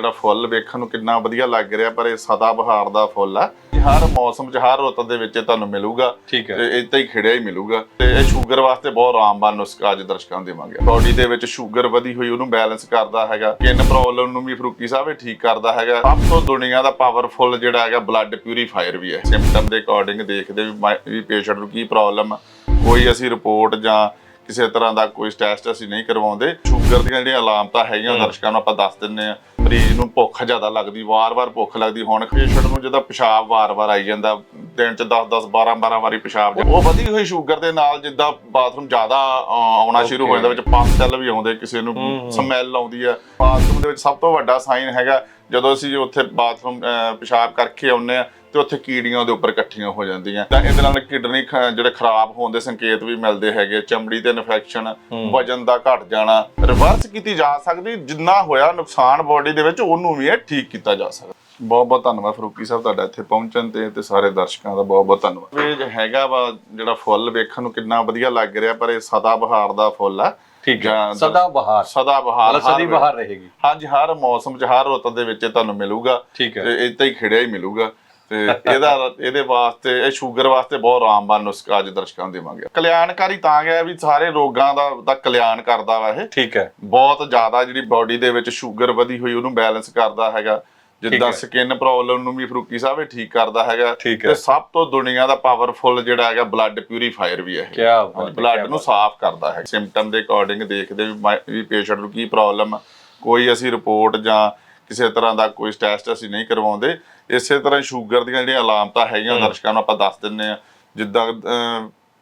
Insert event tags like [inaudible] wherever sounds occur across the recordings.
ਜਿਹੜਾ ਫੁੱਲ ਵੇਖਣ ਨੂੰ ਕਿੰਨਾ ਵਧੀਆ ਲੱਗ ਰਿਹਾ ਪਰ ਇਹ ਸਦਾ ਬਹਾਰ ਦਾ ਫੁੱਲ ਆ। ਹਰ ਮੌਸਮ 'ਚ ਹਰ ਰੁੱਤ ਦੇ ਵਿੱਚ ਇਹ ਤੁਹਾਨੂੰ ਮਿਲੂਗਾ। ਠੀਕ ਹੈ। ਤੇ ਇੱਦਾਂ ਹੀ ਖਿੜਿਆ ਹੀ ਮਿਲੂਗਾ। ਤੇ ਇਹ ਸ਼ੂਗਰ ਵਾਸਤੇ ਬਹੁਤ ਆਰਾਮਬਾਨ ਨੁਸਖਾ ਅੱਜ ਦਰਸ਼ਕਾਂ ਨੂੰ ਦੇਵਾਂਗੇ। ਬਾਡੀ ਦੇ ਵਿੱਚ ਸ਼ੂਗਰ ਵਧੀ ਹੋਈ ਉਹਨੂੰ ਬੈਲੈਂਸ ਕਰਦਾ ਹੈਗਾ। ਸਕਿਨ ਪ੍ਰੋਬਲਮ ਨੂੰ ਵੀ ਫਰੂਕੀ ਸਾਹਿਬ ਇਹ ਠੀਕ ਕਰਦਾ ਹੈਗਾ। ਸਭ ਤੋਂ ਦੁਨੀਆ ਦਾ ਪਾਵਰਫੁਲ ਜਿਹੜਾ ਹੈਗਾ ਬਲੱਡ ਪਿਊਰੀਫਾਇਰ ਵੀ ਹੈ। ਸਿੰਪਟਮ ਦੇ ਅਕੋਰਡਿੰਗ ਦੇਖਦੇ ਵੀ ਪੇਸ਼ੈਂਟ ਨੂੰ ਕੀ ਪ੍ਰੋਬਲਮ ਕੋਈ ਅਸੀਂ ਰਿਪੋਰਟ ਜਾਂ ਕਿਸੇ ਤਰ੍ਹਾਂ ਦਾ ਕੋਈ ਟੈਸਟ ਅਸੀਂ ਨਹੀਂ ਕਰਵਾਉਂਦੇ। ਸ਼ੂਗਰ ਦੀਆਂ ਜਿਹੜੀਆਂ ਅਲਾਮਤਾਂ ਹੈਗੀਆਂ ਦਰਸ਼ਕਾਂ ਨੂੰ ਆਪਾਂ ਦੱਸ ਦਿੰਨੇ ਆ ਮਰੀਜ਼ ਨੂੰ ਭੁੱਖ ਜ਼ਿਆਦਾ ਲੱਗਦੀ ਵਾਰ-ਵਾਰ ਭੁੱਖ ਲੱਗਦੀ। ਹੁਣ ਪੇਸ਼ੈਂਟ ਨੂੰ ਜਦੋਂ ਪਿਸ਼ਾਬ ਵਾਰ-ਵਾਰ ਆਈ ਜਾਂਦਾ ਦਿਨ ਚ 10-10 12-12 ਵਾਰੀ ਪਿਸ਼ਾਬ ਉਹ ਵਧੀ ਹੋਈ ਸ਼ੂਗਰ ਦੇ ਨਾਲ ਜਿੱਦਾਂ ਬਾਥਰੂਮ ਜ਼ਿਆਦਾ ਆਉਣਾ ਸ਼ੁਰੂ ਹੋ ਜਾਂਦਾ ਵਿੱਚ ਪਸ ਸੈੱਲ ਵੀ ਆਉਂਦੇ ਕਿਸੇ ਨੂੰ ਸਮੈਲ ਆਉਂਦੀ ਆ। ਬਾਥਰੂਮ ਦੇ ਵਿੱਚ ਸਭ ਤੋਂ ਵੱਡਾ ਸਾਈਨ ਹੈਗਾ ਜਦੋਂ ਅਸੀਂ ਉੱਥੇ ਬਾਥਰੂਮ ਪਿਸ਼ਾਬ ਕਰਕੇ ਆਉਂਦੇ ਆ ਤੇ ਉੱਥੇ ਕੀੜੀਆਂ ਉਹਦੇ ਉੱਪਰ ਇਕੱਠੀਆਂ ਹੋ ਜਾਂਦੀਆਂ। ਤਾਂ ਇਹਦੇ ਨਾਲ ਕਿਡਨੀ ਜਿਹੜੇ ਖਰਾਬ ਹੋਣ ਦੇ ਸੰਕੇਤ ਵੀ ਮਿਲਦੇ ਹੈਗੇ ਚਮੜੀ ਤੇ ਇਨਫੈਕਸ਼ਨ ਵਜਨ ਦਾ ਘਟ ਜਾਣਾ। ਰਿਵਰਸ ਕੀਤੀ ਜਾ ਸਕਦੀ ਜਿੰਨਾ ਹੋਇਆ ਨੁਕਸਾਨ ਬਾਡੀ ਦੇ ਵਿੱਚ ਉਹਨੂੰ ਵੀ ਇਹ ਠੀਕ ਕੀਤਾ ਜਾ ਸਕਦਾ। ਬਹੁਤ ਬਹੁਤ ਧੰਨਵਾਦ ਫਰੂਕੀ ਸਾਹਿਬ ਤੁਹਾਡਾ ਇੱਥੇ ਪਹੁੰਚਣ ਤੇ ਤੇ ਸਾਰੇ ਦਰਸ਼ਕਾਂ ਦਾ ਬਹੁਤ ਬਹੁਤ ਧੰਨਵਾਦ। ਇਹ ਹੈਗਾ ਵਾ ਜਿਹੜਾ ਫੁੱਲ ਵੇਖਣ ਨੂੰ ਕਿੰਨਾ ਵਧੀਆ ਲੱਗ ਰਿਹਾ ਪਰ ਇਹ ਸਦਾ ਬਹਾਰ ਦਾ ਫੁੱਲ ਆ। ਠੀਕ ਹੈ। ਸਦਾ ਬਹਾਰ। ਸਦਾ ਬਹਾਰ ਸਦੀ ਹਰ- ਬਹਾਰ ਰਹੇਗੀ। ਹਾਂਜੀ ਹਰ ਮੌਸਮ 'ਚ ਹਰ ਰੁੱਤ ਦੇ ਵਿੱਚ ਤੁਹਾਨੂੰ ਮਿਲੂਗਾ। ਠੀਕ ਹੈ। ਤੇ ਇੱਦਾਂ ਹੀ ਖਿੜਿਆ ਹੀ ਮਿਲੂਗਾ। ਤੇ ਇਹਦਾ ਇਹਦੇ ਵਾਸਤੇ ਇਹ ਸ਼ੂਗਰ ਵਾਸਤੇ ਬਹੁਤ ਆਰਾਮਬਾਨ ਨੁਸਖਾ ਅੱਜ ਦਰਸ਼ਕਾਂ ਨੂੰ ਦੇਵਾਂਗੇ। ਕਲਿਆਣਕਾਰੀ ਤਾਂ ਗਿਆ ਵੀ ਸਾਰੇ ਰੋਗਾਂ ਦਾ ਦਾ ਕਲਿਆਣ ਕਰਦਾ ਵਾ ਇਹ। ਠੀਕ ਹੈ। ਬਹੁਤ ਜ਼ਿਆਦਾ ਜਿਹੜੀ ਬਾਡੀ ਦੇ ਵਿੱਚ ਸ਼ੂਗਰ ਵਧੀ ਹੋਈ ਉਹਨੂੰ ਬੈਲੈਂਸ ਕਰਦਾ ਹੈਗਾ। ਜਿੱਦਾਂ। ਸਕਿਨ ਪ੍ਰੋਬਲਮ ਨੂੰ ਵੀ ਫਰੂਕੀ ਸਾਹਿਬ ਇਹ ਠੀਕ ਕਰਦਾ ਹੈਗਾ। ਤੇ ਸਭ ਤੋਂ ਦੁਨੀਆ ਦਾ ਪਾਵਰਫੁਲ ਜਿਹੜਾ ਹੈਗਾ ਬਲੱਡ ਪਿਊਰੀਫਾਇਰ ਵੀ ਹੈ ਬਾਤ ਬਲੱਡ ਨੂੰ। ਸਾਫ਼ ਕਰਦਾ ਹੈ। ਸਿੰਪਟਮ ਦੇ ਅਕੋਰਡਿੰਗ ਦੇਖਦੇ ਵੀ ਪੇਸ਼ੈਂਟ ਨੂੰ ਕੀ ਪ੍ਰੋਬਲਮ ਕੋਈ ਅਸੀਂ ਰਿਪੋਰਟ ਜਾਂ ਕਿਸੇ ਤਰ੍ਹਾਂ ਦਾ ਕੋਈ ਟੈਸਟ ਅਸੀਂ ਨਹੀਂ ਕਰਵਾਉਂਦੇ। ਇਸੇ ਤਰ੍ਹਾਂ ਸ਼ੂਗਰ ਦੀਆਂ ਜਿਹੜੀਆਂ ਅਲਾਮਤਾਂ ਹੈਗੀਆਂ ਦਰਸ਼ਕਾਂ ਨੂੰ ਆਪਾਂ ਦੱਸ ਦਿੰਨੇ ਆ ਜਿੱਦਾਂ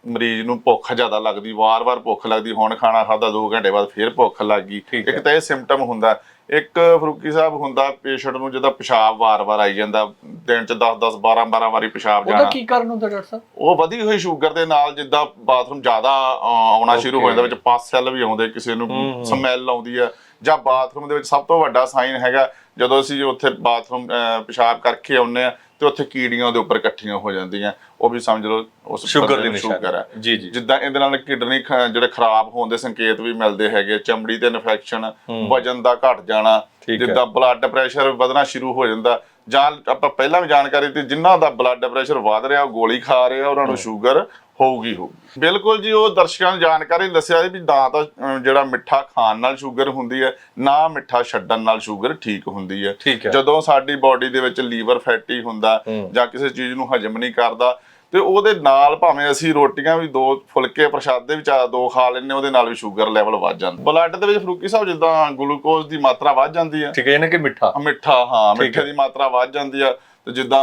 ਮਰੀਜ਼ ਨੂੰ ਭੁੱਖ ਜ਼ਿਆਦਾ ਲੱਗਦੀ ਵਾਰ-ਵਾਰ ਭੁੱਖ ਲੱਗਦੀ ਹੁਣ ਖਾਣਾ ਖਾਦਾ 2 ਘੰਟੇ ਬਾਅਦ ਫੇਰ ਭੁੱਖ ਲੱਗ। ਗਈ ਇੱਕ ਤਾਂ ਇਹ ਸਿੰਪਟਮ ਹੁੰਦਾ। ਇੱਕ ਫਰੂਕੀ ਸਾਹਿਬ ਹੁੰਦਾ ਪੇਸ਼ੈਂਟ ਨੂੰ ਜਿਹਦਾ ਪਿਸ਼ਾਬ ਵਾਰ-ਵਾਰ ਆਈ ਜਾਂਦਾ ਦਿਨ ਚ 10-10 12-12 ਵਾਰੀ ਪਿਸ਼ਾਬ ਉਹਦਾ ਜਾਣਾ। ਕੀ ਕਾਰਨ ਹੁੰਦਾ ਡਾਕਟਰ ਸਾਹਿਬ? ਉਹ ਵਧੀ ਹੋਈ ਸ਼ੂਗਰ ਦੇ ਨਾਲ ਜਿੱਦਾਂ ਬਾਥਰੂਮ ਜ਼ਿਆਦਾ ਆਉਣਾ ਸ਼ੁਰੂ ਹੋ ਜਾਂਦਾ ਵਿੱਚ ਪਸ ਸੈੱਲ ਵੀ ਆਉਂਦੇ ਕਿਸੇ ਨੂੰ ਸਮੈਲ ਆਉਂਦੀ ਆ। ਜਾਂ ਬਾਥਰੂਮ ਦੇ ਵਿੱਚ ਸਭ ਤੋਂ ਵੱਡਾ ਸਾਈਨ ਹੈਗਾ ਜਦੋਂ ਅਸੀਂ ਉੱਥੇ ਬਾਥਰੂਮ ਪਿਸ਼ਾਬ ਕਰਕੇ ਆਉਂਦੇ ਆ ਤੇ ਉੱਥੇ ਕੀੜੀਆਂ ਉਹਦੇ ਉੱਪਰ ਇਕੱਠੀਆਂ ਹੋ ਜਾਂਦੀਆਂ। ਉਹ ਵੀ ਸਮਝ ਲਓ ਉਸ ਸ਼ੂਗਰ ਦੀ ਨੂੰ ਸ਼ੂਗਰ ਹੈ। ਨਿਸ਼ਾਨੀ ਜੀ ਜੀ। ਜਿੱਦਾਂ ਇਹਦੇ ਨਾਲ ਕਿਡਨੀ ਜਿਹੜੇ ਖਰਾਬ ਹੋਣ ਦੇ ਸੰਕੇਤ ਵੀ ਮਿਲਦੇ ਹੈਗੇ ਚਮੜੀ ਤੇ ਇਨਫੈਕਸ਼ਨ ਵਜਨ ਦਾ ਘਟ ਜਾਣਾ। ਜਿੱਦਾਂ ਬਲੱਡ ਪ੍ਰੈਸ਼ਰ ਵਧਣਾ ਸ਼ੁਰੂ ਹੋ ਜਾਂਦਾ ਜਾਂ ਆਪਾਂ ਪਹਿਲਾਂ ਵੀ ਜਾਣਕਾਰੀ ਦਿੱਤੀ ਜਿਨ੍ਹਾਂ ਦਾ ਬਲੱਡ ਪ੍ਰੈਸ਼ਰ ਵਧ ਰਿਹਾ ਉਹ ਗੋਲੀ ਖਾ ਰਹੇ ਆ ਉਹਨਾਂ ਨੂੰ ਸ਼ੂਗਰ ਹੋਊਗੀ ਹੋਊਗੀ। ਬਿਲਕੁਲ ਜੀ ਉਹ ਦਰਸ਼ਕਾਂ ਨੂੰ ਜਾਣਕਾਰੀ ਦੱਸਿਆ ਵੀ ਨਾ ਤਾਂ ਜਿਹੜਾ ਮਿੱਠਾ ਖਾਣ ਨਾਲ ਸ਼ੂਗਰ ਹੁੰਦੀ ਹੈ ਨਾ ਮਿੱਠਾ ਛੱਡਣ ਨਾਲ ਸ਼ੂਗਰ ਠੀਕ ਹੁੰਦੀ ਹੈ। ਹੈ। ਜਦੋਂ ਸਾਡੀ ਬਾਡੀ ਦੇ ਵਿੱਚ ਲੀਵਰ ਫੈਟੀ ਹੁੰਦਾ ਜਾਂ ਕਿਸੇ ਚੀਜ਼ ਨੂੰ ਹਜਮ ਨਹੀਂ ਕਰਦਾ ਤੇ ਉਹਦੇ ਨਾਲ ਭਾਵੇਂ ਅਸੀਂ ਰੋਟੀਆਂ ਵੀ ਦੋ ਫੁਲਕੇ ਪ੍ਰਸ਼ਾਦੇ ਵੀ ਚਾਹ ਦੋ ਖਾ ਲੈਂਦੇ ਉਹਦੇ ਨਾਲ ਵੀ ਸ਼ੂਗਰ ਲੈਵਲ ਵੱਧ ਜਾਂਦਾ। ਬਲੱਡ ਦੇ ਵਿੱਚ ਫਰੂਕੀ ਸਾਹਿਬ ਜਿੱਦਾਂ ਗਲੂਕੋਜ਼ ਦੀ ਮਾਤਰਾ ਵੱਧ ਜਾਂਦੀ ਹੈ। ਠੀਕ ਹੈ ਯਾਨੀ ਕਿ ਮਿੱਠਾ। ਮਿੱਠਾ ਹਾਂ ਮਿੱਠੇ ਦੀ ਮਾਤਰਾ ਵੱਧ ਜਾਂਦੀ ਆ ਤੇ ਜਿੱਦਾਂ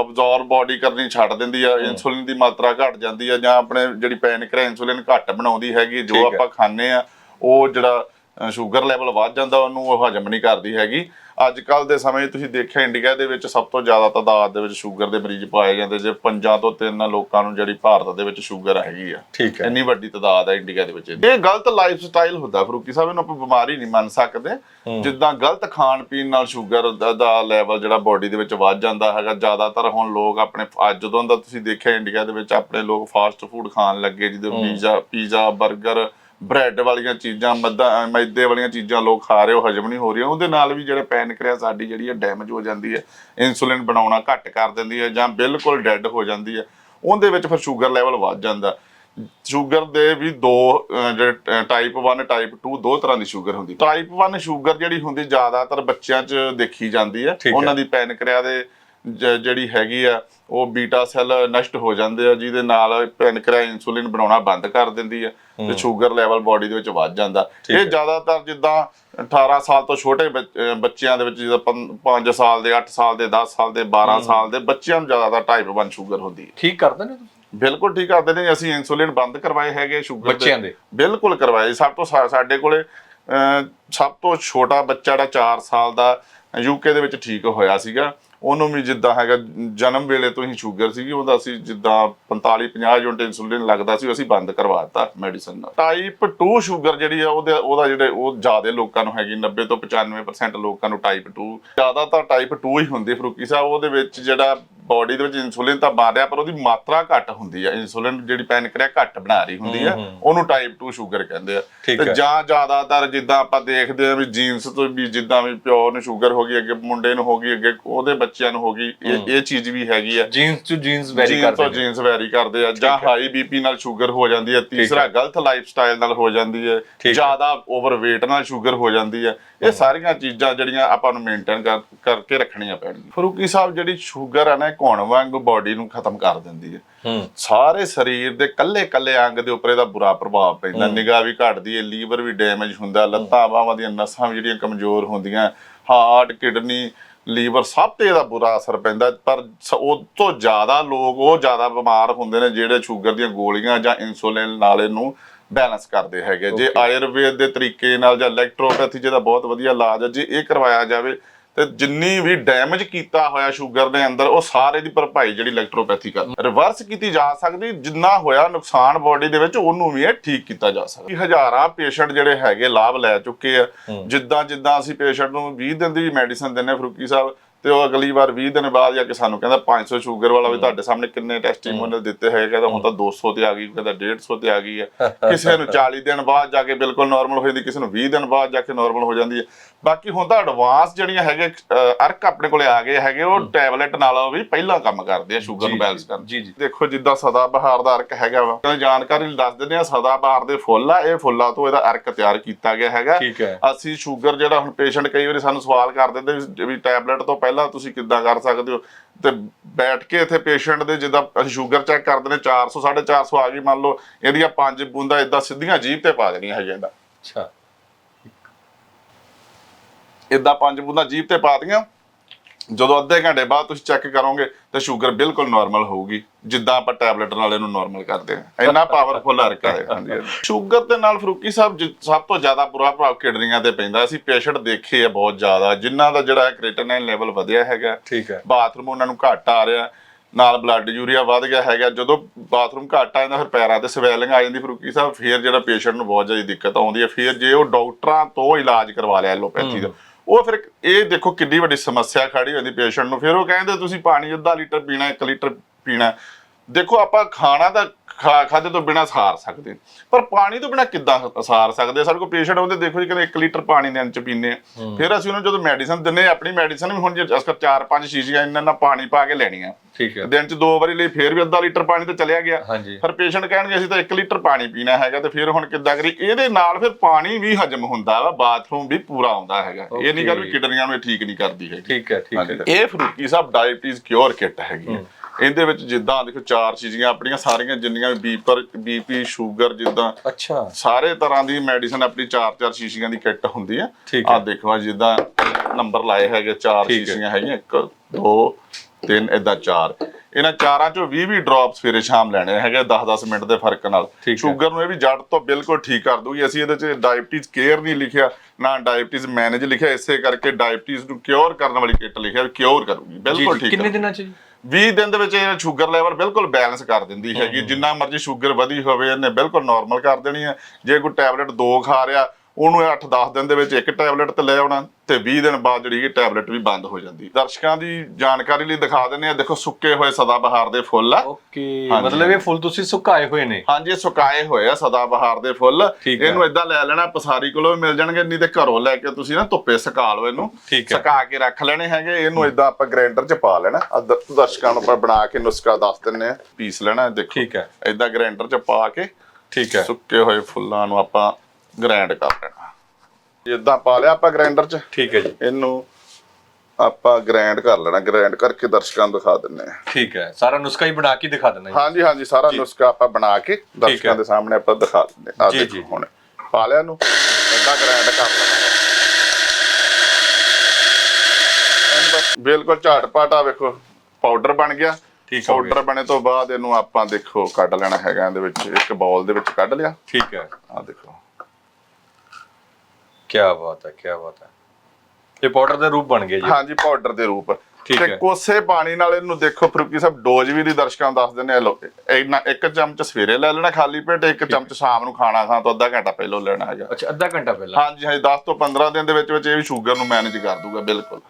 ਅਬਜ਼ੌਰਬ ਬਾਡੀ ਕਰਨੀ ਛੱਡ ਦਿੰਦੀ ਆ ਇਨਸੂਲਿਨ ਦੀ ਮਾਤਰਾ ਘਟ ਜਾਂਦੀ ਆ ਜਾਂ ਆਪਣੇ ਜਿਹੜੀ ਪੈਨਕ੍ਰੀਆ ਇਨਸੂਲਿਨ ਘੱਟ ਬਣਾਉਂਦੀ ਹੈਗੀ ਜੋ। ਆਪਾਂ ਖਾਂਦੇ ਆ ਉਹ ਜਿਹੜਾ ਸ਼ੂਗਰ ਲੈਵਲ ਵੱਧ ਜਾਂਦਾ ਉਹਨੂੰ ਉਹ ਹਜਮ ਨਹੀਂ ਕਰਦੀ ਹੈਗੀ ਅੱਜ ਕੱਲ ਦੇ ਸਮੇਂ ਤੁਸੀਂ ਦੇਖਿਆ ਇੰਡੀਆ ਦੇ ਵਿੱਚ ਸਭ ਤੋਂ ਜ਼ਿਆਦਾ ਤਾਦਾਦ ਦੇ ਵਿੱਚ ਸ਼ੂਗਰ ਦੇ ਮਰੀਜ਼ ਪਾਏ ਜਾਂਦੇ ਜੇ ਪੰਜਾਂ ਤੋਂ ਤਿੰਨ ਲੋਕਾਂ ਨੂੰ ਜਿਹੜੀ ਭਾਰਤ ਦੇ ਵਿੱਚ ਸ਼ੂਗਰ ਹੈਗੀ ਆ ਠੀਕ ਹੈ। ਇੰਨੀ ਵੱਡੀ ਤਾਦਾਦ ਹੈ ਇੰਡੀਆ ਦੇ ਵਿੱਚ। ਇਹ ਗਲਤ ਲਾਈਫ ਸਟਾਈਲ ਹੁੰਦਾ ਫਰੂਕੀ ਸਾਹਿਬ ਇਹਨੂੰ ਆਪਾਂ ਬਿਮਾਰੀ ਨਹੀਂ ਮੰਨ ਸਕਦੇ। ਜਿੱਦਾਂ ਗਲਤ ਖਾਣ ਪੀਣ ਨਾਲ ਸ਼ੂਗਰ ਦਾ- ਦਾ ਲੈਵਲ ਜਿਹੜਾ ਬਾਡੀ ਦੇ ਵਿੱਚ ਵੱਧ ਜਾਂਦਾ ਹੈਗਾ ਜ਼ਿਆਦਾਤਰ ਹੁਣ ਲੋਕ ਆਪਣੇ ਅੱਜ ਜਦੋਂ ਦਾ ਤੁਸੀਂ ਦੇਖਿਆ ਇੰਡੀਆ ਦੇ ਵਿੱਚ ਆਪਣੇ ਲੋਕ ਫਾਸਟ ਫੂਡ ਖਾਣ ਲੱਗੇ ਜਿਹਦੇ ਪੀਜ਼ਾ ਪੀਜ਼ਾ 버ਗਰ ਬ੍ਰੈਡ ਵਾਲੀਆਂ ਚੀਜ਼ਾਂ ਮੱਦਾ ਮੈਦੇ ਵਾਲੀਆਂ ਚੀਜ਼ਾਂ ਲੋਕ ਖਾ ਰਹੇ ਹੋ ਹਜਮ ਨਹੀਂ ਹੋ ਰਹੀਆਂ। ਉਹਦੇ ਨਾਲ ਵੀ ਜਿਹੜੇ ਪੈਨਕ੍ਰੀਆ ਸਾਡੀ ਜਿਹੜੀ ਹੈ ਡੈਮੇਜ ਹੋ ਜਾਂਦੀ ਹੈ। ਇਨਸੂਲਿਨ ਬਣਾਉਣਾ ਘੱਟ ਕਰ ਦਿੰਦੀ ਹੈ ਜਾਂ ਬਿਲਕੁਲ ਡੈੱਡ ਹੋ ਜਾਂਦੀ ਹੈ। ਉਹਦੇ ਵਿੱਚ ਫਿਰ ਸ਼ੂਗਰ ਲੈਵਲ ਵੱਧ ਜਾਂਦਾ। ਸ਼ੂਗਰ ਦੇ ਵੀ ਦੋ ਜਿਹੜੇ ਟਾਈਪ 1 ਟਾਈਪ 2 ਦੋ ਤਰ੍ਹਾਂ ਦੀ ਸ਼ੂਗਰ ਹੁੰਦੀ। ਟਾਈਪ 1 ਸ਼ੂਗਰ ਜਿਹੜੀ ਹੁੰਦੀ ਜ਼ਿਆਦਾਤਰ ਬੱਚਿਆਂ 'ਚ ਦੇਖੀ ਜਾਂਦੀ ਹੈ। ਉਹਨਾਂ ਦੀ ਪੈਨਕ੍ਰੀਆ ਦੇ ਜਿਹੜੀ ਹੈਗੀ ਆ ਉਹ ਬੀਟਾ ਸੈੱਲ ਨਸ਼ਟ ਹੋ ਜਾਂਦੇ ਆ ਜਿਹਦੇ ਨਾਲ ਪੈਨਕ੍ਰੀਆ ਇਨਸੂਲਿਨ ਬਣਾਉਣਾ ਬੰਦ ਕਰ ਦਿੰਦੀ ਹੈ ਤੇ ਸ਼ੂਗਰ ਲੈਵਲ ਬਾਡੀ ਦੇ ਵਿੱਚ ਵੱਧ ਜਾਂਦਾ। ਇਹ ਜ਼ਿਆਦਾਤਰ ਜਿੱਦਾਂ 18 ਸਾਲ ਤੋਂ ਛੋਟੇ ਬੱਚਿਆਂ ਦੇ ਵਿੱਚ ਜਿੱਦਾਂ 5 ਸਾਲ ਦੇ 8 ਸਾਲ ਦੇ 10 ਸਾਲ ਦੇ 12 ਸਾਲ ਦੇ ਬੱਚਿਆਂ ਨੂੰ ਜ਼ਿਆਦਾਤਰ ਟਾਈਪ 1 ਸ਼ੂਗਰ ਹੁੰਦੀ ਹੈ। ਠੀਕ ਕਰਦੇ ਨੇ ਤੁਸੀਂ? ਬਿਲਕੁਲ ਠੀਕ ਕਰਦੇ ਨੇ ਅਸੀਂ ਇਨਸੂਲਿਨ ਬੰਦ ਕਰਵਾਏ ਹੈਗੇ ਸ਼ੂਗਰ ਬੱਚਿਆਂ ਦੇ? ਬਿਲਕੁਲ ਕਰਵਾਏ। ਸਭ ਤੋਂ ਸਾਡੇ ਕੋਲੇ ਸਭ ਤੋਂ ਛੋਟਾ ਬੱਚਾ ਜਿਹੜਾ 4 ਸਾਲ ਦਾ ਯੂਕੇ ਦੇ ਵਿੱਚ ਠੀਕ ਹੋਇਆ ਸੀਗਾ। ਉਹਨੂੰ ਵੀ ਜਿੱਦਾਂ ਹੈਗਾ, ਜਨਮ ਵੇਲੇ ਤੋਂ ਹੀ ਸ਼ੂਗਰ ਸੀਗੀ, ਉਹਦਾ ਅਸੀਂ ਜਿੱਦਾਂ 45 50 ਯੂਨਿਟ ਇਨਸੂਲਿਨ ਲੱਗਦਾ ਸੀ ਉਹ ਅਸੀਂ ਬੰਦ ਦਿੱਤਾ ਮੈਡੀਸਨ ਨਾਲ। ਟਾਈਪ 2 ਸ਼ੂਗਰ ਜਿਹੜੀ ਆ, ਉਹਦੇ, ਉਹਦਾ ਜਿਹੜੇ, ਉਹ ਜ਼ਿਆਦਾ ਲੋਕਾਂ ਨੂੰ ਹੈਗੀ 90 ਤੋਂ 95% ਲੋਕਾਂ ਨੂੰ ਟਾਈਪ 2 ਜ਼ਿਆਦਾਤਰ ਟਾਈਪ 2 ਹੀ ਹੁੰਦੀ, ਫਰੂਕੀ ਸਾਹਿਬ, ਉਹਦੇ ਵਿੱਚ ਜਿਹੜਾ ਬਾਡੀ ਦੇ ਵਿੱਚ ਇਨਸੂਲਿਨ ਤਾਂ ਬਣ ਰਿਹਾ ਪਰ ਉਹਦੀ ਮਾਤਰਾ ਘੱਟ ਹੁੰਦੀ ਆ। ਇਨਸੂਲਿਨ ਜਿਹੜੀ ਪੈਨਕ੍ਰੀਆ ਘੱਟ ਬਣਾ ਰਹੀ ਹੁੰਦੀ ਆ। ਉਹਨੂੰ ਟਾਈਪ 2 ਸ਼ੂਗਰ ਕਹਿੰਦੇ ਆ। ਤੇ। ਜਾਂ ਜ਼ਿਆਦਾਤਰ ਜਿੱਦਾਂ ਆਪਾਂ ਦੇਖ ਦੇਖਦੇ ਆ ਵੀ ਜੀਨਸ ਤੋਂ ਵੀ ਜਿੱਦਾਂ ਵੀ ਪਿਓ ਨੂੰ ਸ਼ੂਗਰ ਹੋ ਗਈ ਅੱਗੇ ਮੁੰਡੇ ਨੂੰ ਹੋ ਗਈ ਅੱਗੇ ਉਹਦੇ ਬੱਚਿਆਂ ਨੂੰ ਹੋ ਗਈ ਇਹ ਇਹ ਚੀਜ਼ ਵੀ ਹੈਗੀ ਆ। Genes to genes vary genes ਤੋਂ ਕਰਦੇ ਨੇ। ਜੀਨਸ ਵੈਰੀ ਕਰਦੇ ਆ। ਜਾਂ ਹਾਈ ਬੀਪੀ ਨਾਲ ਸ਼ੂਗਰ ਹੋ ਜਾਂਦੀ ਹੈ ਤੀਸਰਾ ਗਲਤ ਲਾਈਫ ਸਟਾਈਲ ਨਾਲ ਹੋ ਜਾਂਦੀ ਹੈ। ਜ਼ਿਆਦਾ ਓਵਰਵੇਟ ਨਾਲ ਸ਼ੂਗਰ ਹੋ ਜਾਂਦੀ ਹੈ ਇਹ ਸਾਰੀਆਂ ਚੀਜ਼ਾਂ ਜਿਹੜੀਆਂ ਆਪਾਂ ਨੂੰ ਮੇਨਟੇਨ ਕਰਕੇ ਰੱਖਣੀਆਂ ਪੈਣਗੀਆਂ। ਫਰੂਕੀ ਸਾਹਿਬ ਜਿਹੜੀ ਸ਼ੂਗਰ ਆ ਨਾ ਘੁਣ ਵਾਂਗ ਬਾਡੀ ਨੂੰ ਖਤਮ ਕਰ ਦਿੰਦੀ ਹੈ। ਸਾਰੇ ਸਰੀਰ ਦੇ ਕੱਲੇ ਕੱਲੇ ਅੰਗ ਦੇ ਉੱਪਰ ਇਹਦਾ ਬੁਰਾ ਪ੍ਰਭਾਵ ਪੈਂਦਾ। ਨਿਗਾਹ ਵੀ ਘਟਦੀ ਹੈ ਲੀਵਰ ਵੀ ਡੈਮੇਜ ਹੁੰਦਾ ਲੱਤਾਂ ਬਾਹਾਂ ਦੀਆਂ ਨਸਾਂ ਵੀ ਜਿਹੜੀਆਂ ਕਮਜ਼ੋਰ ਹੁੰਦੀਆਂ ਹਾਰਟ ਕਿਡਨੀ ਲੀਵਰ ਸਭ ਤੇ ਇਹਦਾ ਬੁਰਾ ਅਸਰ ਪੈਂਦਾ। ਪਰ ਉਹ ਤੋਂ ਜ਼ਿਆਦਾ ਲੋਕ ਉਹ ਜ਼ਿਆਦਾ ਬਿਮਾਰ ਹੁੰਦੇ ਨੇ ਜਿਹੜੇ ਸ਼ੂਗਰ ਦੀਆਂ ਗੋਲੀਆਂ ਜਾਂ ਇਨਸੂਲਿਨ ਨਾਲ ਇਹਨੂੰ ਬੈਲੈਂਸ ਕਰਦੇ ਹੈਗੇ ਜੇ ਆਯੁਰਵੇਦ ਦੇ ਤਰੀਕੇ ਨਾਲ ਜਾਂ ਇਲੈਕਟ੍ਰੋਪੈਥੀ ਜਿਹਦਾ ਬਹੁਤ ਵਧੀਆ ਇਲਾਜ ਹੈ ਜੇ ਇਹ ਕਰਵਾਇਆ ਜਾਵੇ ਤੇ ਜਿੰਨੀ ਵੀ ਡੈਮੇਜ ਕੀਤਾ ਹੋਇਆ ਸ਼ੂਗਰ ਦੇ ਅੰਦਰ ਉਹ ਸਾਰੇ ਦੀ ਭਰਪਾਈ ਜਿਹੜੀ ਇਲੈਕਟ੍ਰੋਪੈਥੀ ਕਰ ਰਿਵਰਸ ਕੀਤੀ ਜਾ ਸਕਦੀ ਜਿੰਨਾ ਹੋਇਆ ਨੁਕਸਾਨ ਬਾਡੀ ਦੇ ਵਿੱਚ ਉਹਨੂੰ ਵੀ ਇਹ ਠੀਕ ਕੀਤਾ ਜਾ ਸਕਦਾ। ਹਜ਼ਾਰਾਂ ਪੇਸ਼ੈਂਟ ਜਿਹੜੇ ਹੈਗੇ ਲਾਭ ਲੈ ਚੁੱਕੇ ਆ। ਜਿੱਦਾਂ ਜਿੱਦਾਂ ਅਸੀਂ ਪੇਸ਼ੈਂਟ ਨੂੰ 20 ਦਿਨ ਦੀ ਮੈਡੀਸਨ ਦਿੰਨੇ ਫਰੂਕੀ ਸਾਹਿਬ ਤੇ ਉਹ ਅਗਲੀ ਵਾਰ 20 ਦਿਨ ਬਾਅਦ ਜਾ ਕੇ ਸਾਨੂੰ ਕਹਿੰਦਾ 500 ਸ਼ੂਗਰ ਵਾਲਾ ਵੀ ਤੁਹਾਡੇ ਸਾਹਮਣੇ ਕਿੰਨੇ ਟੈਸਟੀਮੋਨੀਅਲ ਦਿੱਤੇ ਹੋਏ ਕਹਿੰਦਾ ਹੁਣ ਤਾਂ 200 ਤੇ ਆ ਗਈ ਕਹਿੰਦਾ 150 ਤੇ ਆ ਗਈ ਹੈ [laughs] ਕਿਸੇ ਨੂੰ 40 ਦਿਨ ਬਾਅਦ ਜਾ ਕੇ ਬਿਲਕੁਲ ਨਾਰਮਲ ਹੋ ਜਾਂਦੀ ਕਿਸੇ ਨੂੰ 20 ਦਿਨ ਬਾਅਦ ਜਾ ਕੇ ਨਾਰਮਲ ਹੋ ਜਾਂਦੀ ਹੈ ਬਾਕੀ ਹੁਣ ਤਾਂ ਐਡਵਾਂਸ ਜਿਹੜੀਆਂ ਹੈਗੇ ਅਰਕ ਆਪਣੇ ਕੋਲੇ ਆ ਗਏ ਹੈਗੇ ਉਹ ਟੈਬਲੇਟ ਨਾਲੋਂ ਵੀ ਪਹਿਲਾਂ ਕੰਮ ਕਰਦੇ ਆ ਸ਼ੂਗਰ ਨੂੰ ਬੈਲੈਂਸ ਕਰਨ। ਜੀ ਜੀ। ਦੇਖੋ ਜਿੱਦਾਂ ਸਦਾ ਬਹਾਰ ਦਾ ਅਰਕ ਹੈਗਾ ਵਾ ਕਹਿੰਦੇ ਜਾਣਕਾਰੀ ਦੱਸ ਦਿੰਦੇ ਆ ਸਦਾ ਬਹਾਰ ਦੇ ਫੁੱਲ ਆ ਇਹ ਫੁੱਲਾਂ ਤੋਂ ਇਹਦਾ ਅਰਕ ਤਿਆਰ ਕੀਤਾ ਗਿਆ ਹੈਗਾ। ਅਸੀਂ ਸ਼ੂਗਰ ਜਿਹੜਾ ਹੁਣ ਪੇਸ਼ੈਂਟ ਕਈ ਵਾਰੀ ਸਾਨੂੰ ਸਵਾਲ ਕਰ ਦਿੰਦੇ ਵੀ ਟੈਬਲੇਟ ਤੋਂ ਪਹਿਲਾਂ ਤੁਸੀਂ ਕਿੱਦਾਂ ਕਰ ਸਕਦੇ ਹੋ? ਤੇ ਬੈਠ ਕੇ ਇੱਥੇ ਪੇਸ਼ੈਂਟ ਦੇ ਜਿੱਦਾਂ ਅਸੀਂ ਸ਼ੂਗਰ ਚੈੱਕ ਕਰਦੇ ਨੇ 400 450 ਆ ਗਈ ਮੰਨ ਲਓ ਇਹਦੀਆਂ ਪੰਜ ਬੂੰਦਾਂ ਇਦਾਂ ਸਿੱਧੀਆਂ ਜੀਭ ਤੇ ਪਾ ਦੇਣੀਆਂ ਹੈਗੀਆਂ ਇਹਦਾ ਅੱਛਾ। ਇਦਾਂ ਪੰਜ ਬੂੰਦਾਂ ਜੀਭ ਤੇ ਪਾ ਦੀਆਂ ਜਦੋਂ ਅੱਧੇ ਘੰਟੇ ਬਾਅਦ ਤੁਸੀਂ ਚੈੱਕ ਕਰੋਗੇ ਤਾਂ ਸ਼ੂਗਰ ਬਿਲਕੁਲ ਨਾਰਮਲ ਹੋਊਗੀ ਜਿੱਦਾਂ ਆਪਾਂ ਟੈਬਲੇਟ ਨਾਲ ਇਹਨੂੰ ਨਾਰਮਲ ਕਰਦੇ ਹਾਂ। ਇੰਨਾ ਪਾਵਰਫੁਲ ਅਰਕ ਹੈ ਹਾਂਜੀ। ਸ਼ੂਗਰ ਦੇ ਨਾਲ ਫਰੂਕੀ ਸਾਹਿਬ ਸਭ ਤੋਂ ਜ਼ਿਆਦਾ ਬੁਰਾ ਪ੍ਰਭਾਵ ਕਿਡਨੀਆਂ ਤੇ ਪੈਂਦਾ ਅਸੀਂ ਪੇਸ਼ੈਂਟ ਦੇਖੇ ਆ ਬਹੁਤ ਜ਼ਿਆਦਾ ਜਿਨ੍ਹਾਂ ਦਾ ਜਿਹੜਾ ਕ੍ਰੀਟਿਨਾਈਨ ਲੈਵਲ ਵਧਿਆ ਹੈਗਾ। ਠੀਕ ਹੈ। ਬਾਥਰੂਮ ਉਹਨਾਂ ਨੂੰ ਘੱਟ ਆ ਰਿਹਾ ਨਾਲ ਬਲੱਡ ਯੂਰੀਆ ਵੱਧ ਗਿਆ ਹੈਗਾ ਜਦੋਂ ਬਾਥਰੂਮ ਘੱਟ ਆ ਜਾਂਦਾ ਫਿਰ ਪੈਰਾਂ ਤੇ ਸਵੈਲਿੰਗ ਆ ਜਾਂਦੀ ਫਰੂਕੀ ਸਾਹਿਬ ਫਿਰ ਜਿਹੜਾ ਪੇਸ਼ੈਂਟ ਨੂੰ ਬਹੁਤ ਜ਼ਿਆਦਾ ਦਿੱਕਤ ਆਉਂਦੀ ਹੈ ਫਿਰ ਜੇ ਉਹ ਡਾਕਟਰਾਂ ਤੋਂ ਇਲਾਜ ਕਰਵਾ ਲਿਆ ਐਲੋਪੈਥੀ ਦਾ ਉਹ ਫਿਰ ਇਹ ਦੇਖੋ ਕਿੰਨੀ ਵੱਡੀ ਸਮੱਸਿਆ ਖੜੀ ਹੁੰਦੀ ਪੇਸ਼ੈਂਟ ਨੂੰ। ਫਿਰ ਉਹ ਕਹਿੰਦੇ, ਤੁਸੀਂ ਪਾਣੀ ਅੱਧਾ ਲੀਟਰ ਪੀਣਾ 1 ਲੀਟਰ ਪੀਣਾ ਦੇਖੋ, ਆਪਾਂ ਖਾਣਾ ਦਾ ਖਾਦੇ ਤੋਂ ਬਿਨਾ ਸਾਰ ਸਕਦੇ ਪਰ ਪਾਣੀ ਤੋਂ ਬਿਨਾ ਕਿੱਦਾਂ ਸਾਰ ਸਕਦੇ ਸਾਡੇ ਕੋਲ ਪੇਸ਼ੈਂਟ ਆਉਂਦੇ ਦੇਖੋ ਜੀ ਕਹਿੰਦੇ 1 ਲੀਟਰ ਪਾਣੀ ਦਿਨ ਚ ਪੀਂਦੇ ਆ ਫਿਰ ਅਸੀਂ ਉਹਨਾਂ ਨੂੰ ਜਦੋਂ ਮੈਡੀਸਨ ਦਿੰਨੇ ਆਪਣੀ ਮੈਡੀਸਨ ਵੀ ਹੁਣ ਜੇ ਅਸਕਰ 4-5 ਸ਼ੀਸ਼ੀਆਂ ਇਹਨਾਂ ਨਾਲ ਪਾਣੀ ਪਾ ਕੇ ਲੈਣੀਆਂ। ਠੀਕ ਹੈ। ਦਿਨ ਚ ਦੋ ਵਾਰੀ ਲਈ ਫਿਰ ਵੀ ਅੱਧਾ ਲੀਟਰ ਪਾਣੀ ਤਾਂ ਚਲਿਆ ਗਿਆ। ਫਿਰ ਪੇਸ਼ੈਂਟ ਕਹਿਣਗੇ ਅਸੀਂ ਤਾਂ 1 ਲੀਟਰ ਪਾਣੀ ਪੀਣਾ ਹੈਗਾ ਤੇ ਫਿਰ ਹੁਣ ਕਿੱਦਾਂ ਕਰੀ ਇਹਦੇ ਨਾਲ ਫਿਰ ਪਾਣੀ ਵੀ ਹਜਮ ਹੁੰਦਾ ਵਾ ਬਾਥਰੂਮ ਵੀ ਪੂਰਾ ਆਉਂਦਾ ਹੈਗਾ। ਇਹ ਨਹੀਂ ਗੱਲ ਵੀ. ਕਿਡਨੀਆਂ ਨੂੰ ਠੀਕ ਨਹੀਂ ਕਰਦੀ ਹੈਗੀ। ਠੀਕ ਹੈ ਠੀਕ ਹੈ। ਇਹ ਫਰੂਕੀ ਸਾਹਿਬ ਡਾਇਬੀਟੀਜ਼ ਕਿਉਰ ਕਿੱਟ ਹੈਗੀ ਹੈ। ਇਹਦੇ ਵਿੱਚ ਜਿੱਦਾਂ ਦੇਖੋ ਚਾਰ ਚੀਜ਼ਾਂ ਆਪਣੀਆਂ ਸਾਰੀਆਂ ਜਿੰਨੀਆਂ ਵੀ ਬੀਪਰ ਬੀਪੀ ਸ਼ੂਗਰ ਜਿੱਦਾਂ ਅੱਛਾ। ਸਾਰੇ ਤਰ੍ਹਾਂ ਦੀ ਮੈਡੀਸਨ ਆਪਣੀ ਚਾਰ ਚਾਰ ਸ਼ੀਸ਼ੀਆਂ ਦੀ ਕਿੱਟ ਹੁੰਦੀ ਠੀਕ ਆ ਦੇਖੋ ਆਹ ਜਿੱਦਾਂ ਨੰਬਰ ਲਾਏ ਹੈਗੇ ਚਾਰ। ਸ਼ੀਸ਼ੀਆਂ ਹੈਗੀਆਂ ਇੱਕ ਦੋ ਤਿੰਨ ਇਦਾਂ ਚਾਰ। ਇਹਨਾਂ ਚਾਰਾਂ ਚੋਂ 20 20 ਡ੍ਰੌਪ ਸਵੇਰੇ ਸ਼ਾਮ ਲੈਣੇ ਹੈਗੇ 10 10 ਮਿੰਟ ਦੇ ਫ਼ਰਕ ਨਾਲ। ਸ਼ੂਗਰ ਨੂੰ ਇਹ ਵੀ ਜੜ ਤੋਂ ਬਿਲਕੁਲ ਠੀਕ ਕਰ ਦੂਗੀ ਅਸੀਂ ਇਹਦੇ ਚ ਡਾਇਬੀਟੀਜ਼ ਕੇਅਰ ਨਹੀਂ ਲਿਖਿਆ ਨਾ ਡਾਇਬੀਟੀਜ਼ ਮੈਨੇਜ ਲਿਖਿਆ ਇਸੇ ਕਰਕੇ ਡਾਇਬੀਟੀਜ਼ ਨੂੰ ਕਿਉਰ ਕਰਨ ਵਾਲੀ ਕਿੱਟ ਲਿਖਿਆ ਕਿਉਰ ਕਰੂਗੀ। ਬਿਲਕੁਲ ਠੀਕ ਕਿੰਨੇ ਦਿਨਾਂ ਚ ਜੀ? 20 ਦਿਨ ਦੇ ਵਿੱਚ ਇਹ ਸ਼ੂਗਰ ਲੈਵਲ ਬਿਲਕੁਲ ਬੈਲੈਂਸ ਕਰ ਦਿੰਦੀ ਹੈਗੀ। ਜਿੰਨਾ ਮਰਜ਼ੀ ਸ਼ੂਗਰ ਵਧੀ ਹੋਵੇ ਇਹਨੇ ਬਿਲਕੁਲ ਨਾਰਮਲ ਕਰ ਦੇਣੀ ਹੈ। ਜੇ ਕੋਈ ਟੈਬਲੇਟ ਦੋ ਖਾ ਰਿਹਾ ਉਹਨੂੰ 8-10 ਦਿਨ ਦੇ ਵਿੱਚ ਇੱਕ ਟੈਬਲੇਟ ਤੇ ਲੈ ਆਉਣਾ ਤੇ 20 ਦਿਨ ਬਾਅਦ ਜਿਹੜੀ ਇਹ ਟੈਬਲੇਟ ਵੀ ਬੰਦ ਹੋ ਜਾਂਦੀ। ਦਰਸ਼ਕਾਂ ਦੀ ਜਾਣਕਾਰੀ ਲਈ ਦਿਖਾ ਦਿੰਦੇ ਆ ਦੇਖੋ ਸੁੱਕੇ ਹੋਏ ਸਦਾ ਬਹਾਰ ਦੇ ਫੁੱਲ ਆ। ਓਕੇ। ਮਤਲਬ ਇਹ ਫੁੱਲ ਤੁਸੀਂ ਸੁਕਾਏ ਹੋਏ ਨੇ? ਹਾਂਜੀ ਸੁਕਾਏ ਹੋਏ ਆ ਸਦਾ ਬਹਾਰ ਦੇ ਫੁੱਲ। ਇਹਨੂੰ ਇਦਾਂ ਲੈ ਲੈਣਾ ਪਸਾਰੀ ਕੋਲੋਂ ਵੀ ਮਿਲ ਜਾਣਗੇ ਨਹੀਂ ਤੇ ਘਰੋਂ ਲੈ ਕੇ ਤੁਸੀਂ ਨਾ ਧੁੱਪੇ ਸੁਕਾ ਲਓ ਇਹਨੂੰ। ਸੁਕਾ ਕੇ ਰੱਖ ਲੈਣੇ ਹੈਗੇ ਇਹਨੂੰ ਇਦਾਂ ਆਪਾਂ ਗ੍ਰਾਈਂਡਰ 'ਚ ਪਾ ਲੈਣਾ। ਦਰਸ਼ਕਾਂ ਨੂੰ ਆਪਾਂ ਬਣਾ ਕੇ ਨੁਸਖਾ ਦੱਸ ਦਿੰਨੇ ਆ ਪੀਸ ਲੈਣਾ ਦੇਖੋ। ਠੀਕ ਹੈ। ਇਦਾਂ ਗ੍ਰਾਈਂਡਰ 'ਚ ਪਾ ਕੇ ਠੀਕ ਹੈ। ਸੁੱਕੇ ਹੋਏ ਫੁੱਲਾਂ ਨੂੰ ਆਪਾਂ ਗ੍ਰਾਈਂਡ ਕਰ ਲੈਣਾ ਇਦਾਂ ਪਾ ਲਿਆ ਆਪਾਂ ਗ੍ਰਾਈਂਡਰ 'ਚ ਠੀਕ ਹੈ ਜੀ। ਇਹਨੂੰ ਆਪਾਂ ਗ੍ਰਾਈਂਡ ਕਰ ਲੈਣਾ ਗ੍ਰਾਈਂਡ ਕਰਕੇ ਦਰਸ਼ਕਾਂ ਨੂੰ ਦਿਖਾ ਦਿੰਨੇ ਆ ਠੀਕ ਹੈ ਸਾਰਾ ਨੁਸਖਾ ਹੀ ਬਣਾ ਕੇ ਦਿਖਾ ਜੀ। ਹਾਂਜੀ ਹਾਂਜੀ ਸਾਰਾ ਨੁਸਖਾ ਆਪਾਂ ਬਣਾ ਕੇ ਦਰਸ਼ਕਾਂ ਦੇ ਸਾਹਮਣੇ ਆਪਾਂ ਦਿਖਾ ਦਿੰਦੇ ਆ ਜੀ, ਦੇਖੋ। ਹੁਣ ਪਾ ਲਿਆ ਨੂੰ ਇਦਾਂ ਗ੍ਰਾਈਂਡ ਕਰ ਲੈਣਾ। ਬਿਲਕੁਲ ਝਾਟਪਾਟ ਆ ਵੇਖੋ ਪਾਊਡਰ ਬਣ ਗਿਆ। ਠੀਕ ਹੋ। ਪਾਊਡਰ ਬਣੇ ਤੋਂ ਬਾਅਦ ਇਹਨੂੰ ਆਪਾਂ ਦੇਖੋ ਕੱਢ ਲੈਣਾ ਹੈਗਾ ਇਹਦੇ ਵਿੱਚ ਇੱਕ ਬਾਉਲ ਦੇ ਵਿੱਚ ਕੱਢ ਲਿਆ। ਠੀਕ ਹੈ। ਆ ਦੇਖੋ। ਕੀ ਬਾਤ ਹੈ ਕੀ ਬਾਤ ਹੈ। ਇਹ ਪਾਊਡਰ ਦਾ ਰੂਪ ਬਣ ਗਿਆ ਜੀ। ਹਾਂਜੀ ਪਾਊਡਰ ਦੇ ਰੂਪ। ਠੀਕ ਤੇ ਹੈ। ਕੋਸੇ ਪਾਣੀ ਨਾਲ ਇਹਨੂੰ ਦੇਖੋ ਫਰੂਕੀ ਸਾਹਿਬ ਡੋਜ਼ ਵੀ ਦੀ ਦਰਸ਼ਕਾਂ ਨੂੰ ਦੱਸ ਦਿੰਦੇ ਆ। ਲੋ ਇੰਨਾ ਇੱਕ ਚਮਚ ਸਵੇਰੇ ਲੈ ਲੈਣਾ ਖਾਲੀ ਪੇਟ ਇੱਕ ਚਮਚ ਸ਼ਾਮ ਨੂੰ ਖਾਣਾ ਖਾਣ ਤੋਂ ਅੱਧਾ ਘੰਟਾ ਪਹਿਲਾਂ ਲੈਣਾ ਹੈਗਾ। ਅੱਛਾ ਅੱਧਾ ਘੰਟਾ ਪਹਿਲਾਂ। ਹਾਂਜੀ ਹਾਂਜੀ 10 ਤੋਂ 15 ਦਿਨ ਦੇ ਵਿੱਚ ਵਿੱਚ ਇਹ ਵੀ ਸ਼ੂਗਰ ਨੂੰ ਮੈਨੇਜ ਕਰ ਦੂਗਾ ਬਿਲਕੁਲ।